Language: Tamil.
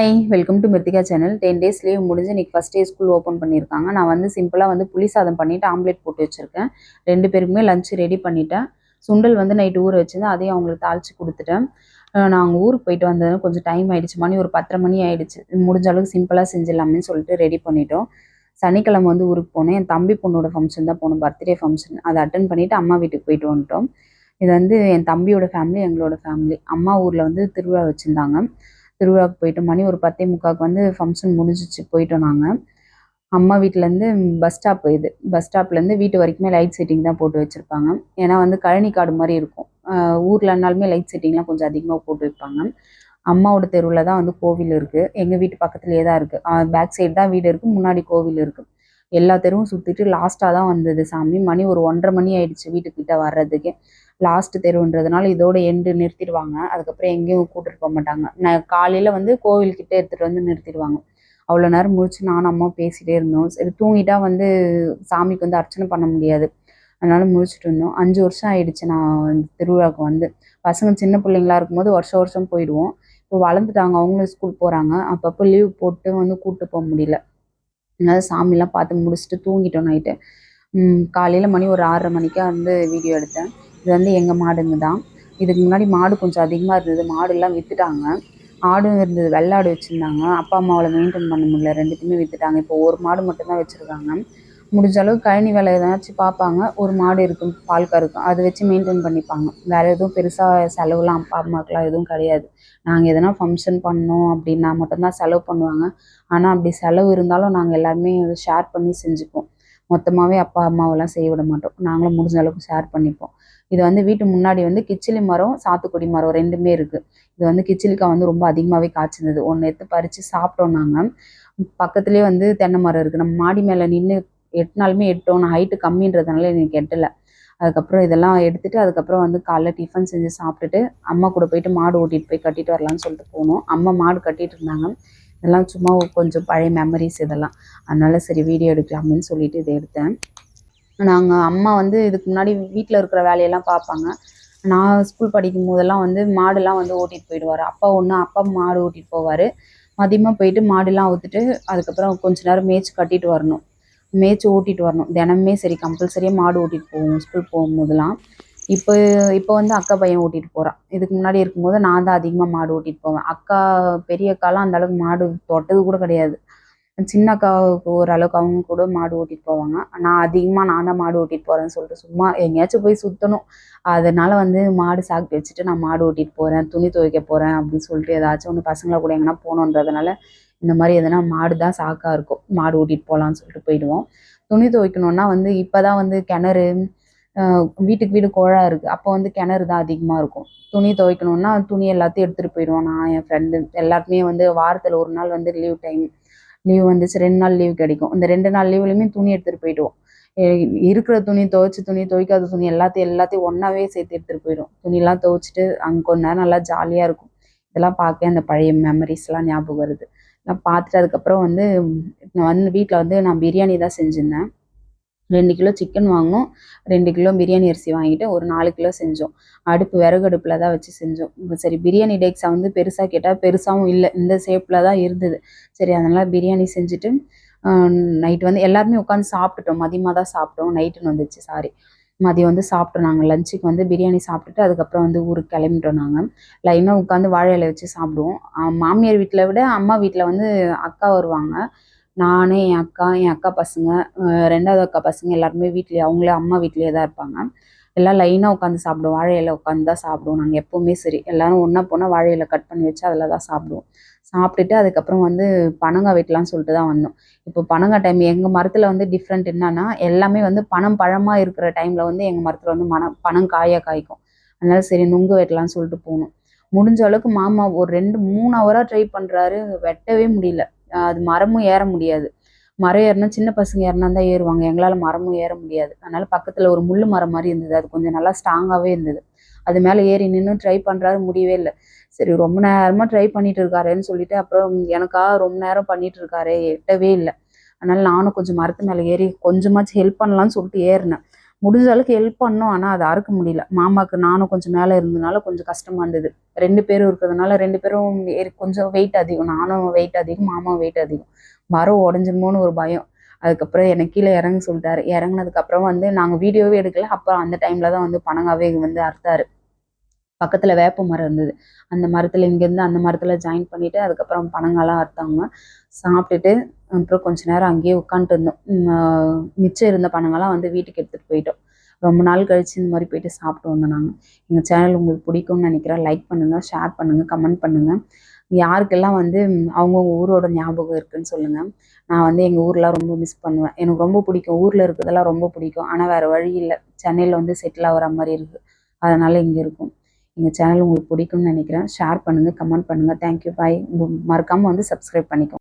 Hi welcome to Miruthika channel ten days leave முடிஞ்சு இன்னைக்கு ஃபஸ்ட் டே ஸ்கூல் ஓப்பன் பண்ணியிருக்காங்க நான் வந்து சிம்பிளாக வந்து புளி சாதம் பண்ணிவிட்டு ஆம்லேட் போட்டு வச்சுருக்கேன். ரெண்டு பேருக்குமே லஞ்ச் ரெடி பண்ணிட்டேன். சுண்டல் வந்து நைட்டு ஊற வச்சுருந்தேன். அதையும் அவங்களுக்கு தாளித்து கொடுத்துட்டேன். நாங்கள் ஊருக்கு போயிட்டு வந்ததும் கொஞ்சம் டைம் ஆகிடுச்சு மணி ஒரு பத்தரை மணி ஆகிடுச்சு முடிஞ்ச அளவுக்கு சிம்பிளாக செஞ்சிடலாமேன்னு சொல்லிட்டு ரெடி பண்ணிட்டோம். சனிக்கிழமை வந்து ஊருக்கு போனேன். என் தம்பி பொண்ணோட ஃபங்க்ஷன் தான் போனோம் பர்த்டே ஃபங்க்ஷன் அதை அட்டன் பண்ணிவிட்டு அம்மா வீட்டுக்கு போயிட்டு வந்துட்டோம். இது வந்து என் தம்பியோட ஃபேமிலி எங்களோட ஃபேமிலி அம்மா ஊரில் வந்து திருவிழா வச்சுருந்தாங்க. திருவிழாவுக்கு போயிட்டோம் மணி ஒரு பத்தே முக்காவுக்கு வந்து ஃபங்க்ஷன் முடிஞ்சிச்சு போயிட்டோம் நாங்கள் அம்மா வீட்டிலேருந்து பஸ் ஸ்டாப் இது. பஸ் ஸ்டாப்லேருந்து வீட்டு வரைக்குமே லைட் செட்டிங் தான் போட்டு வச்சுருப்பாங்க. ஏன்னா வந்து கழனி காடு மாதிரி இருக்கும். ஊரில் ஊர்லனாலுமே லைட் செட்டிங்லாம் கொஞ்சம் அதிகமாக போட்டு வைப்பாங்க. அம்மாவோட தெருவில் தான் வந்து கோவில் இருக்குது எங்கள் வீட்டு பக்கத்துலேயே தான் இருக்குது பேக் சைடு தான் வீடு இருக்குது முன்னாடி கோவில் இருக்குது எல்லா தெருவும் சுற்றிட்டு லாஸ்ட்டாக தான் வந்தது சாமி. மணி ஒரு ஒன்றரை மணி ஆயிடுச்சு வீட்டுக்கிட்ட வர்றதுக்கே. லாஸ்ட் தெருவுன்றதுனால இதோட எண்டு நிறுத்திடுவாங்க. அதுக்கப்புறம் எங்கேயும் கூட்டிட்டு போக மாட்டாங்க. நான் காலையில் வந்து கோவில்கிட்ட எடுத்துகிட்டு வந்து நிறுத்திடுவாங்க. அவ்வளோ நேரம் முடிச்சு நானும் அம்மா பேசிகிட்டே இருந்தோம். சரி தூங்கிட்டா வந்து சாமிக்கு வந்து அர்ச்சனை பண்ண முடியாது. அதனால முழிச்சிட்டு இருந்தோம். அஞ்சு வருஷம் ஆயிடுச்சு நான் வந்து திருவிழாவுக்கு வந்து. பசங்க சின்ன பிள்ளைங்களா இருக்கும்போது வருஷம் வருஷம் போயிடுவோம். இப்போ வளர்ந்துட்டாங்க. அவங்களும் ஸ்கூல் போகிறாங்க அப்பப்போ லீவ் போட்டு வந்து கூப்பிட்டு போக முடியல. அதனால சாமிலாம் பார்த்து முடிச்சுட்டு தூங்கிட்டோம் நைட்டு காலையில் மணி ஒரு ஆறரை மணிக்கா வந்து வீடியோ எடுத்தேன். இது வந்து எங்கள் மாடுங்க தான். இதுக்கு முன்னாடி மாடு கொஞ்சம் அதிகமாக இருந்தது. மாடுலாம் விற்றுட்டாங்க ஆடும் இருந்தது. வெள்ளாடு வச்சுருந்தாங்க. அப்பா அம்மாவில் மெயின்டைன் பண்ண முடியல. ரெண்டுத்தையுமே விற்றுட்டாங்க இப்போ ஒரு மாடு மட்டும்தான் வச்சுருக்காங்க. முடிஞ்ச அளவு கழனி வேலை ஏதாச்சும் பார்ப்பாங்க. ஒரு மாடு இருக்கும் பால் கறக்கும். அதை வச்சு மெயின்டைன் பண்ணிப்பாங்க. வேறு எதுவும் பெருசாக செலவுலாம் அப்பா அம்மாவுக்குலாம் எதுவும் கிடையாது. நாங்கள் எதனா ஃபங்க்ஷன் பண்ணோம் அப்படின்னா மட்டும்தான் செலவு பண்ணுவாங்க. ஆனால் அப்படி செலவு இருந்தாலும் நாங்கள் எல்லாருமே ஷேர் பண்ணி செஞ்சுப்போம். மொத்தமாகவே அப்பா அம்மாவெல்லாம் செய்ய விட மாட்டோம். நாங்களும் முடிஞ்ச அளவுக்கு ஷேர் பண்ணிப்போம். இது வந்து வீட்டு முன்னாடி வந்து கிச்சிலி மரம் சாத்துக்குடி மரம் ரெண்டுமே இருக்குது இது வந்து கிச்சிலிக்காய் வந்து ரொம்ப அதிகமாகவே காய்ச்சிருந்தது. ஒன்று எடுத்து பறித்து சாப்பிட்டோம் நாங்கள் பக்கத்துலேயே வந்து தென்னை மரம் இருக்குது நம்ம மாடி மேலே நின்று எட்டுனாலுமே எட்டோம். நான் ஹைட்டு கம்மின்றதுனால எனக்கு எட்டலை. அதுக்கப்புறம் இதெல்லாம் எடுத்துட்டு அதுக்கப்புறம் வந்து காலைல டிஃபன் செஞ்சு சாப்பிட்டுட்டு அம்மா கூட போயிட்டு மாடு ஓட்டிகிட்டு போய் கட்டிட்டு வரலான்னு சொல்லிட்டு போனோம். அம்மா மாடு கட்டிட்டு இருந்தாங்க. இதெல்லாம் சும்மா கொஞ்சம் பழைய மெமரிஸ் இதெல்லாம். அதனால சரி வீடியோ எடுக்கலாமேன்னு சொல்லிட்டு இதை எடுத்தேன். நாங்கள் அம்மா வந்து இதுக்கு முன்னாடி வீட்டில் இருக்கிற வேலையெல்லாம் பார்ப்பாங்க. நான் ஸ்கூல் படிக்கும் போதெல்லாம் வந்து மாடுலாம் வந்து ஓட்டிகிட்டு போயிடுவார். அப்பா ஒன்று அப்பா மாடு ஓட்டிகிட்டு போவார். மதியமாக போயிட்டு மாடுலாம் ஊற்றுட்டு அதுக்கப்புறம் கொஞ்ச நேரம் மேய்ச்சி கட்டிட்டு வரணும். மேய்ச்சி ஓட்டிட்டு வரணும். தினமுமே சரி கம்பல்சரியாக மாடு ஓட்டிகிட்டு போவோம். ஸ்கூல் போகும்போதெல்லாம். இப்போ இப்போ வந்து அக்கா பையன் ஓட்டிகிட்டு போகிறான் இதுக்கு முன்னாடி இருக்கும்போது நான் தான் அதிகமாக மாடு ஓட்டிகிட்டு போவேன். அக்கா பெரிய அக்காலாம் அந்த அளவுக்கு மாடு தொட்டது கூட கிடையாது. சின்ன அக்காவுக்கு ஓரளவுக்கு அவங்க கூட மாடு ஓட்டிகிட்டு போவாங்க. நான் அதிகமாக நான் தான் மாடு ஓட்டிகிட்டு போகிறேன்னு சொல்லிட்டு சும்மா எங்கேயாச்சும் போய் சுற்றணும் அதனால வந்து மாடு சாப்பிட்டு வச்சுட்டு நான் மாடு ஓட்டிகிட்டு போகிறேன் துணி துவைக்க போகிறேன் அப்படின்னு சொல்லிட்டு ஏதாச்சும் ஒன்று பசங்களை கூட எங்கன்னா போகணுன்றதுனால இந்த மாதிரி எதனா மாடு தான் சாக்காக இருக்கும். மாடு ஓட்டிகிட்டு போகலான்னு சொல்லிட்டு போயிடுவோம். துணி துவைக்கணுன்னா வந்து இப்போ தான் வந்து கிணறு வீட்டுக்கு வீடு குழா இருக்குது அப்போ வந்து கிணறு தான் அதிகமாக இருக்கும். துணி துவைக்கணுன்னா துணி எல்லாத்தையும் எடுத்துகிட்டு போயிடுவோம். நான் என் ஃப்ரெண்டு எல்லாருக்குமே வந்து வாரத்தில் ஒரு நாள் வந்து லீவ் டைம் லீவ் வந்துச்சு. ரெண்டு நாள் லீவ் கிடைக்கும். இந்த ரெண்டு நாள் லீவ்லையுமே துணி எடுத்துகிட்டு போயிடுவோம். இருக்கிற துணி துவைச்சி துணி துவைக்காத துணி எல்லாத்தையும் எல்லாத்தையும் ஒன்றாவே சேர்த்து எடுத்துகிட்டு போயிடும் துணிலாம் துவைச்சிட்டு அங்கே கொஞ்ச நேரம் நல்லா ஜாலியாக இருக்கும். இதெல்லாம் பார்க்க அந்த பழைய மெமரிஸ்லாம் ஞாபகம் வருது. நான் பார்த்துட்டு அதுக்கப்புறம் வந்து நான் வந்து வீட்டில் வந்து நான் பிரியாணி தான் செஞ்சுருந்தேன். ரெண்டு கிலோ சிக்கன் வாங்கினோம். ரெண்டு கிலோ பிரியாணி அரிசி வாங்கிட்டு ஒரு நாலு கிலோ செஞ்சோம். அடுப்பு விறகு அடுப்பில் தான் வச்சு செஞ்சோம். சரி பிரியாணி டேக்ஸை வந்து பெருசாக கேட்டால் பெருசாகவும் இல்லை. இந்த ஷேப்பில் தான் இருந்தது. சரி அதனால் பிரியாணி செஞ்சுட்டு நைட் வந்து எல்லாருமே உட்காந்து சாப்பிட்டுட்டோம். மதியமாக தான் சாப்பிட்டோம். நைட்டுன்னு வந்துச்சு சாரி மதியம் வந்து சாப்பிட்டோம் நாங்கள் லஞ்சுக்கு வந்து பிரியாணி சாப்பிட்டுட்டு அதுக்கப்புறம் வந்து ஊருக்கு கிளம்பிட்டோம் நாங்கள் லைனாக உட்காந்து வாழை இலை வச்சு சாப்பிடுவோம். மாமியார் வீட்டில் விட அம்மா வீட்டில் வந்து அக்கா வருவாங்க. நான் என் அக்கா என் அக்கா பசங்க ரெண்டாவது அக்கா பசங்க எல்லாருமே வீட்லேயே அவங்களே அம்மா வீட்லேயே தான் இருப்பாங்க. எல்லாம் லைனாக உட்காந்து சாப்பிடுவோம். வாழை இலை உட்காந்து தான் சாப்பிடுவோம் நாங்கள் எப்போவுமே சரி. எல்லாரும் ஒன்றா போனால் வாழை இலை கட் பண்ணி வச்சு அதில் தான் சாப்பிடுவோம். சாப்பிட்டுட்டு அதுக்கப்புறம் வந்து பனங்காய் வெட்டலாம்னு சொல்லிட்டு தான் வந்தோம். இப்போ பனங்காய் டைம் எங்கள் மரத்தில் வந்து டிஃப்ரெண்ட் என்னன்னா எல்லாமே வந்து பனம் பழமாக இருக்கிற டைமில் வந்து எங்கள் மரத்தில் வந்து மனம் பனம் காயாக காய்க்கும். அதனால சரி நுங்கு வெட்டலாம்னு சொல்லிட்டு போகணும் முடிஞ்ச அளவுக்கு மாமா ஒரு ரெண்டு மூணு ஹவராக ட்ரை பண்ணுறாரு வெட்டவே முடியல. அது மரமும் ஏற முடியாது. மரம் ஏறினா சின்ன பசங்க ஏறினா தான் ஏறுவாங்க. எங்களால் மரமும் ஏற முடியாது. அதனால பக்கத்தில் ஒரு முள் மரம் மாதிரி இருந்தது. அது கொஞ்சம் நல்லா ஸ்ட்ராங்காகவே இருந்தது. அது மேலே ஏறி நின்று ட்ரை பண்ணுறாரு முடியவே இல்லை. சரி ரொம்ப நேரமாக ட்ரை பண்ணிட்டு இருக்காருன்னு சொல்லிட்டு அப்புறம் எனக்கா ரொம்ப நேரம் பண்ணிட்டு இருக்காரு எட்டவே இல்லை. அதனால நானும் கொஞ்சம் மரத்து மேலே ஏறி கொஞ்சமாச்சும் ஹெல்ப் பண்ணலாம்னு சொல்லிட்டு ஏறினேன். முடிஞ்ச அளவுக்கு ஹெல்ப் பண்ணோம் ஆனால் அது அறுக்க முடியல. மாமாவுக்கு நானும் கொஞ்சம் மேலே இருந்ததுனால கொஞ்சம் கஷ்டமாக இருந்தது. ரெண்டு பேரும் இருக்கிறதுனால ரெண்டு பேரும் ஏறி- கொஞ்சம் வெயிட் அதிகம். நானும் வெயிட் அதிகம் மாமாவும் வெயிட் அதிகம். மரம் உடஞ்சிருமோன்னு ஒரு பயம். அதுக்கப்புறம் எனக்கு கீழே இறங்க சொல்லிட்டாரு. இறங்குனதுக்கப்புறம் வந்து நாங்கள் வீடியோவே எடுக்கல. அப்புறம் அந்த டைமில் தான் வந்து பனங்காவே வந்து அறுத்தாரு. பக்கத்தில் வேப்ப மரம் இருந்தது. அந்த மரத்தில் இங்கேருந்து அந்த மரத்தில் ஜாயின் பண்ணிவிட்டு அதுக்கப்புறம் பனங்காலாம் அறுத்தாங்க. சாப்பிட்டுட்டு அப்புறம் கொஞ்ச நேரம் அங்கேயே உட்காந்துட்டு இருந்தோம். மிச்சம் இருந்த பனங்கள்லாம் வந்து வீட்டுக்கு எடுத்துகிட்டு போயிட்டோம். ரொம்ப நாள் கழிச்சு இந்த மாதிரி போயிட்டு சாப்பிட்டு வந்தோம் நாங்கள் எங்கள் சேனல் உங்களுக்கு பிடிக்கும்னு நினைக்கிறேன் லைக் பண்ணுங்கள் ஷேர் பண்ணுங்கள் கமெண்ட் பண்ணுங்கள் யாருக்கெல்லாம் வந்து அவங்கவுங்க ஊரோட ஞாபகம் இருக்குன்னு சொல்லுங்கள் நான் வந்து எங்கள் ஊர்லாம் ரொம்ப மிஸ் பண்ணுவேன். எனக்கு ரொம்ப பிடிக்கும். ஊரில் இருக்கிறதெல்லாம் ரொம்ப பிடிக்கும். ஆனால் வேறு வழி இல்லை. சென்னையில் வந்து செட்டில் ஆகிற மாதிரி இருக்குது அதனால் இங்கே இருக்கும். எங்கள் சேனல் உங்களுக்கு பிடிக்கும்னு நினைக்கிறேன். ஷேர் பண்ணுங்கள் கமெண்ட் பண்ணுங்கள் தேங்க்யூ பாய் மறக்காமல் வந்து சப்ஸ்கிரைப் பண்ணிக்கோங்க.